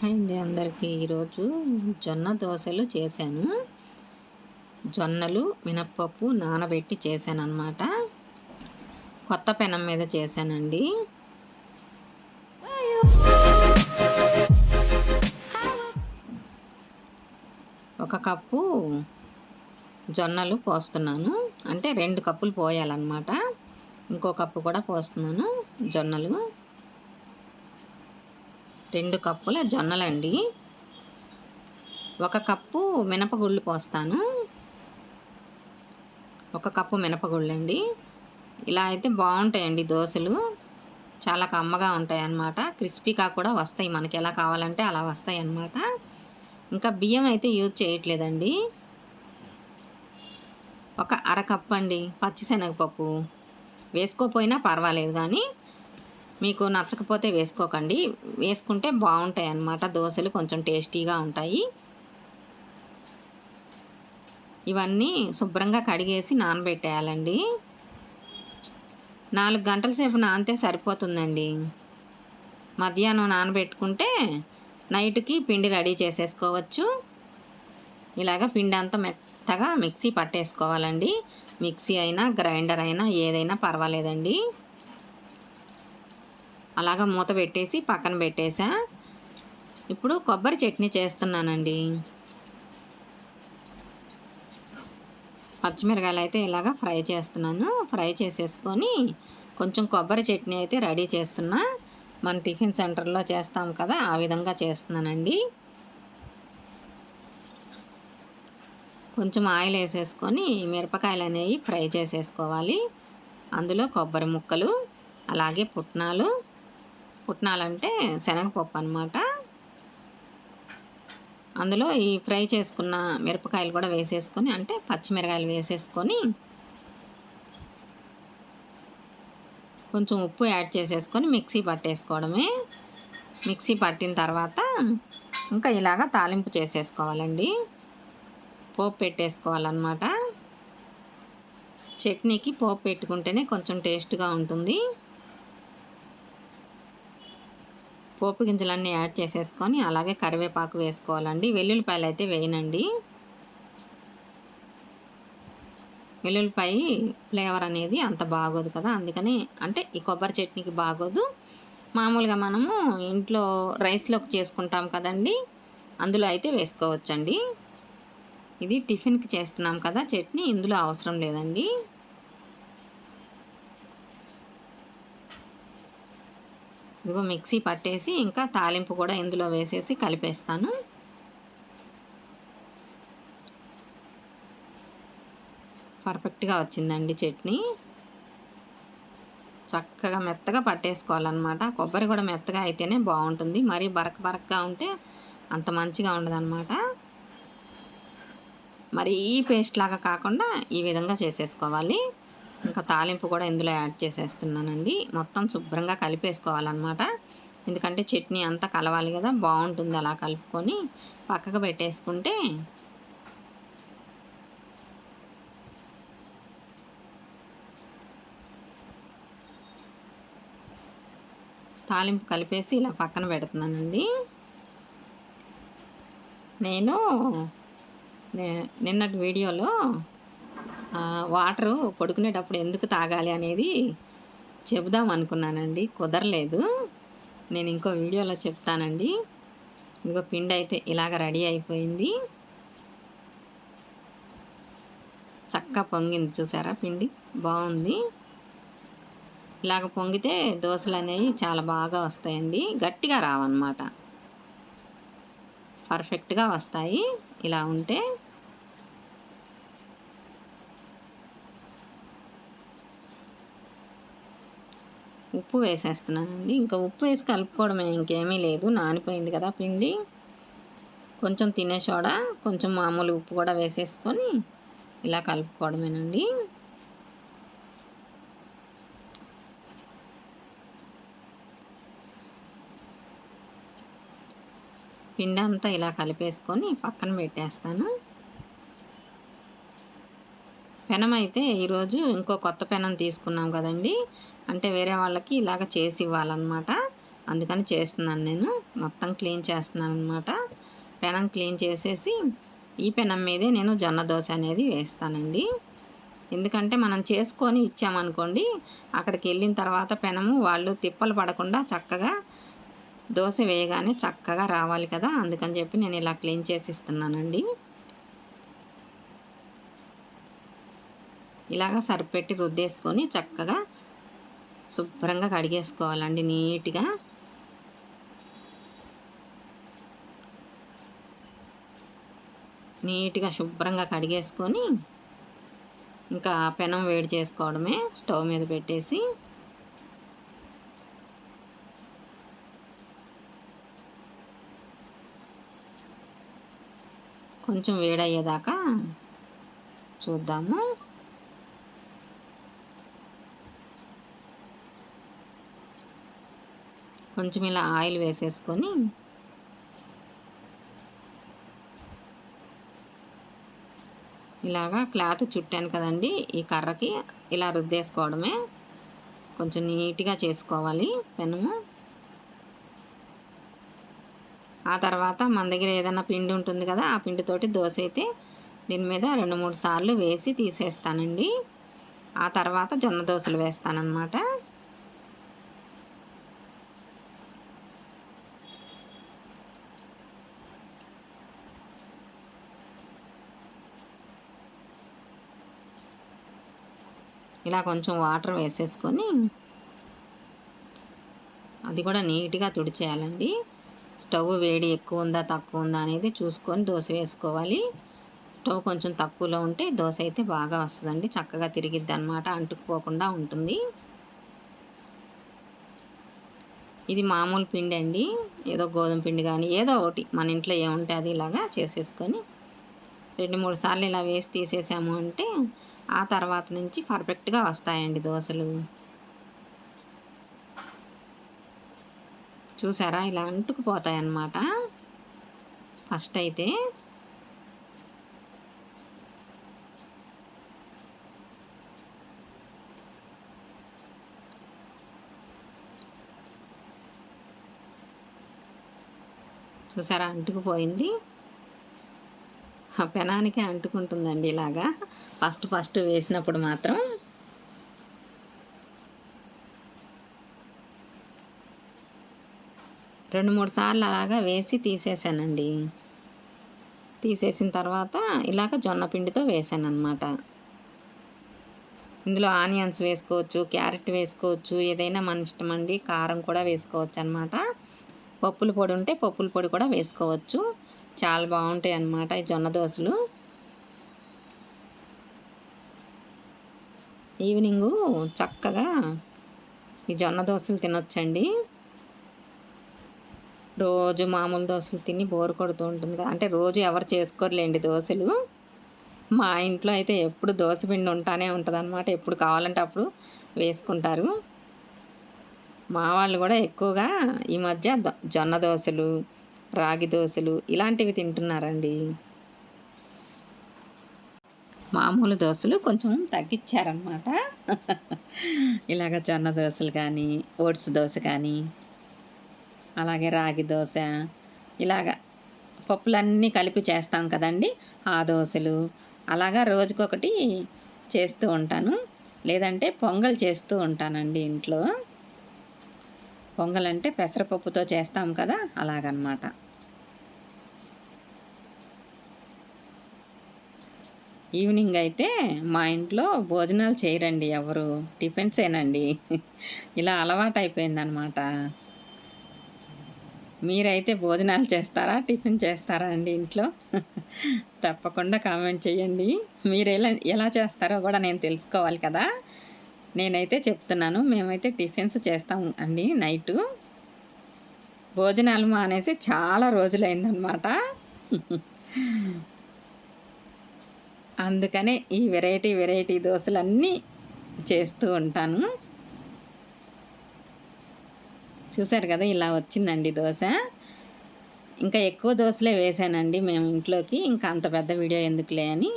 Hi అండి అందరికీ ఈరోజు జొన్న దోశలు చేశాను. జొన్నలు మినప్పప్పు నానబెట్టి చేశాను అనమాట కొత్త పెనం మీద చేశానండి. ఒక కప్పు జొన్నలు పోస్తున్నాను. అంటే రెండు కప్పులు పోయాలన్నమాట. ఇంకో కప్పు కూడా పోస్తున్నాను జొన్నలు. రెండు కప్పుల జొన్నలండి. ఒక కప్పు మినపగుళ్ళు పోస్తాను. ఒక కప్పు మినపగుళ్ళు అండి ఇలా అయితే బాగుంటాయండి దోశలు. చాలా కమ్మగా ఉంటాయి అన్నమాట క్రిస్పీగా కూడా వస్తాయి. మనకి ఎలా కావాలంటే అలా వస్తాయి అన్నమాట ఇంకా బియ్యం అయితే యూజ్ చేయట్లేదండి. ఒక అరకప్పు అండి పచ్చిశనగపప్పు. వేసుకోపోయినా పర్వాలేదు కానీ మీకు నచ్చకపోతే వేసుకోకండి. వేసుకుంటే బాగుంటాయి అన్నమాట దోశలు కొంచెం టేస్టీగా ఉంటాయి. ఇవన్నీ శుభ్రంగా కడిగేసి నానబెట్టేయాలండి. నాలుగు గంటల సేపు నానితే సరిపోతుందండి. మధ్యాహ్నం నానబెట్టుకుంటే నైట్కి పిండి రెడీ చేసేసుకోవచ్చు. ఇలాగ పిండి అంతా మెత్తగా మిక్సీ పట్టేసుకోవాలండి. మిక్సీ అయినా గ్రైండర్ అయినా ఏదైనా పర్వాలేదండి. అలాగ మూత పెట్టేసి పక్కన పెట్టేసా. ఇప్పుడు కొబ్బరి చట్నీ చేస్తున్నానండి. పచ్చిమిరకాయలు అయితే ఇలాగ ఫ్రై చేస్తున్నాను. ఫ్రై చేసేసుకొని కొంచెం కొబ్బరి చట్నీ అయితే రెడీ చేస్తున్నా. మన టిఫిన్ సెంటర్లో చేస్తాం కదా ఆ విధంగా చేస్తున్నానండి. కొంచెం ఆయిల్ వేసేసుకొని మిరపకాయలు అనేవి ఫ్రై చేసేసుకోవాలి. అందులో కొబ్బరి ముక్కలు అలాగే పుట్నాలు పుట్నాలంటే శనగపప్పు అనమాట అందులో ఈ ఫ్రై చేసుకున్న మిరపకాయలు కూడా వేసేసుకొని అంటే పచ్చిమిరకాయలు వేసేసుకొని కొంచెం ఉప్పు యాడ్ చేసేసుకొని మిక్సీ పట్టేసుకోవడమే. మిక్సీ పట్టిన తర్వాత ఇంకా ఇలాగ తాలింపు చేసేసుకోవాలండి. పోపు పెట్టేసుకోవాలన్నమాట. చట్నీకి పోపు పెట్టుకుంటేనే కొంచెం టేస్ట్గా ఉంటుంది. పోపు గింజలన్నీ యాడ్ చేసేసుకొని అలాగే కరివేపాకు వేసుకోవాలండి. వెల్లుల్లిపాయలు అయితే వేయనండి. వెల్లుల్లిపాయ ఫ్లేవర్ అనేది అంత బాగోదు కదా అందుకని అంటే ఈ కొబ్బరి చట్నీకి బాగోదు. మామూలుగా మనము ఇంట్లో రైస్లోకి చేసుకుంటాం కదండి అందులో అయితే వేసుకోవచ్చండి. ఇది టిఫిన్కి చేస్తున్నాం కదా చట్నీ ఇందులో అవసరం లేదండి. ఇదిగో మిక్సీ పట్టేసి ఇంకా తాలింపు కూడా ఇందులో వేసేసి కలిపేస్తాను. పర్ఫెక్ట్గా వచ్చిందండి చట్నీ. చక్కగా మెత్తగా పట్టేసుకోవాలన్నమాట. కొబ్బరి కూడా మెత్తగా అయితేనే బాగుంటుంది. మరీ బరక బరకగా ఉంటే అంత మంచిగా ఉండదన్నమాట. మరి ఈ పేస్ట్ లాగా కాకుండా ఈ విధంగా చేసేసుకోవాలి. ఇంకా తాలింపు కూడా ఇందులో యాడ్ చేసేస్తున్నానండి. మొత్తం శుభ్రంగా కలిపేసుకోవాలన్నమాట. ఎందుకంటే చట్నీ అంతా కలవాలి కదా బాగుంటుంది అలా కలుపుకొని పక్కకు పెట్టేసుకుంటే తాలింపు కలిపేసి ఇలా పక్కన పెడుతున్నానండి. నేను నిన్నటి వీడియోలో వాటరు పడుకునేటప్పుడు ఎందుకు తాగాలి అనేది చెబుదాం అనుకున్నానండి. కుదరలేదు. నేను ఇంకో వీడియోలో చెప్తానండి. ఇంకో పిండి అయితే ఇలాగ రెడీ అయిపోయింది. చక్కగా పొంగింది చూసారా పిండి? బాగుంది. ఇలాగ పొంగితే దోశలు అనేవి చాలా బాగా వస్తాయండి. గట్టిగా రావన్నమాట. పర్ఫెక్ట్గా వస్తాయి. ఇలా ఉంటే ఉప్పు వేసేస్తున్నానండి. ఇంకా ఉప్పు వేసి కలుపుకోవడమే ఇంకేమీ లేదు. నానిపోయింది కదా పిండి. కొంచెం తినే సోడా కొంచెం మామూలు ఉప్పు కూడా వేసేసుకొని ఇలా కలుపుకోవడమేనండి. పిండి అంతా ఇలా కలిపేసుకొని పక్కన పెట్టేస్తాను. పెనం అయితే ఈరోజు ఇంకో కొత్త పెనం తీసుకున్నాం కదండి. అంటే వేరే వాళ్ళకి ఇలాగ చేసి ఇవ్వాలన్నమాట. అందుకని చేస్తున్నాను నేను. మొత్తం క్లీన్ చేస్తున్నాను అనమాట పెనం క్లీన్ చేసేసి ఈ పెనం మీదే నేను జొన్న దోశ అనేది వేస్తానండి. ఎందుకంటే మనం చేసుకొని ఇచ్చామనుకోండి అక్కడికి వెళ్ళిన తర్వాత పెనము వాళ్ళు తిప్పలు పడకుండా చక్కగా దోశ వేయగానే చక్కగా రావాలి కదా. అందుకని చెప్పి నేను ఇలా క్లీన్ చేసి ఇస్తున్నానండి. ఇలాగ సరిపెట్టి రుద్దేసుకొని చక్కగా శుభ్రంగా కడిగేసుకోవాలండి నీట్గా. నీట్గా శుభ్రంగా కడిగేసుకొని ఇంకా పెనం వేడి చేసుకోవడమే స్టవ్ మీద పెట్టేసి కొంచెం వేడయ్యేదాకా చూద్దాము. కొంచెం ఇలా ఆయిల్ వేసేసుకొని ఇలాగా క్లాత్ చుట్టాను కదండి ఈ కర్రకి. ఇలా రుద్దేసుకోవడమే. కొంచెం నీట్గా చేసుకోవాలి పెనము. ఆ తర్వాత మన దగ్గర ఏదైనా పిండి ఉంటుంది కదా ఆ పిండితోటి దోశ అయితే దీని మీద రెండు మూడు సార్లు వేసి తీసేస్తానండి. ఆ తర్వాత జొన్న దోశలు వేస్తానన్నమాట. ఇలా కొంచెం వాటర్ వేసేసుకొని అది కూడా నీట్గా తుడిచేయాలండి. స్టవ్ వేడి ఎక్కువ ఉందా తక్కువ ఉందా అనేది చూసుకొని దోశ వేసుకోవాలి. స్టవ్ కొంచెం తక్కువలో ఉంటే దోశ అయితే బాగా వస్తుందండి. చక్కగా తిరిగిద్ది అనమాట అంటుకుపోకుండా ఉంటుంది. ఇది మామూలు పిండి అండి. ఏదో గోధుమ పిండి కానీ ఏదో ఒకటి మన ఇంట్లో ఏముంటే అది ఇలాగా చేసేసుకొని రెండు మూడు సార్లు ఇలా వేసి తీసేసాము అంటే ఆ తర్వాత నుంచి పర్ఫెక్ట్గా వస్తాయండి దోశలు. చూసారా? ఇలా అంటుకుపోతాయి అన్నమాట ఫస్ట్ అయితే చూసారా? అంటుకుపోయింది. పెనానికి అంటుకుంటుందండి ఇలాగా. ఫస్ట్ ఫస్ట్ వేసినప్పుడు మాత్రం. రెండు మూడు సార్లు అలాగా వేసి తీసేసానండి. తీసేసిన తర్వాత ఇలాగ జొన్న పిండితో వేసాను అనమాట ఇందులో ఆనియన్స్ వేసుకోవచ్చు క్యారెట్ వేసుకోవచ్చు ఏదైనా మన ఇష్టం అండి కారం కూడా వేసుకోవచ్చు అనమాట పప్పుల పొడి ఉంటే పప్పుల పొడి కూడా వేసుకోవచ్చు. చాలా బాగుంటాయి అన్నమాట ఈ జొన్న దోశలు. ఈవినింగు చక్కగా ఈ జొన్న దోశలు తినొచ్చండి. రోజు మామూలు దోశలు తిని బోరు కొడుతూ ఉంటుంది కదా. అంటే రోజు ఎవరు చేసుకోరులేండి దోశలు. మా ఇంట్లో అయితే ఎప్పుడు దోశ పిండి ఉంటానే ఉంటుంది అనమాట ఎప్పుడు కావాలంటే అప్పుడు వేసుకుంటారు. మా వాళ్ళు కూడా ఎక్కువగా ఈ మధ్య జొన్న దోశలు రాగి దోశలు ఇలాంటివి తింటున్నారండి. మామూలు దోశలు కొంచెం తగ్గించారనమాట ఇలాగ జొన్న దోశలు కానీ ఓట్స్ దోశ కానీ అలాగే రాగి దోశ ఇలాగ పప్పులన్నీ కలిపి చేస్తాం కదండి ఆ దోశలు. అలాగా రోజుకొకటి చేస్తూ ఉంటాను. లేదంటే పొంగల్ చేస్తూ ఉంటానండి ఇంట్లో. పొంగలంటే పెసరపప్పుతో చేస్తాం కదా అలాగనమాట. ఈవినింగ్ అయితే మా ఇంట్లో భోజనాలు చేయరండి ఎవరు టిఫిన్సేనండి. ఇలా అలవాటు అయిపోయిందనమాట మీరైతే భోజనాలు చేస్తారా టిఫిన్ చేస్తారా అండి ఇంట్లో? తప్పకుండా కామెంట్ చేయండి. మీరు ఎలా ఎలా చేస్తారో కూడా నేను తెలుసుకోవాలి కదా. నేనైతే చెప్తున్నాను మేమైతే టిఫిన్స్ చేస్తాం అండి నైటు. భోజనాలు మానేసి చాలా రోజులైందనమాట అందుకనే ఈ వెరైటీ వెరైటీ దోశలన్నీ చేస్తూ ఉంటాను. చూశారు కదా ఇలా వచ్చిందండి దోశ. ఇంకా ఎక్కువ దోశలే వేసానండి మేము ఇంట్లోకి ఇంకా అంత పెద్ద వీడియో ఎందుకులే అని.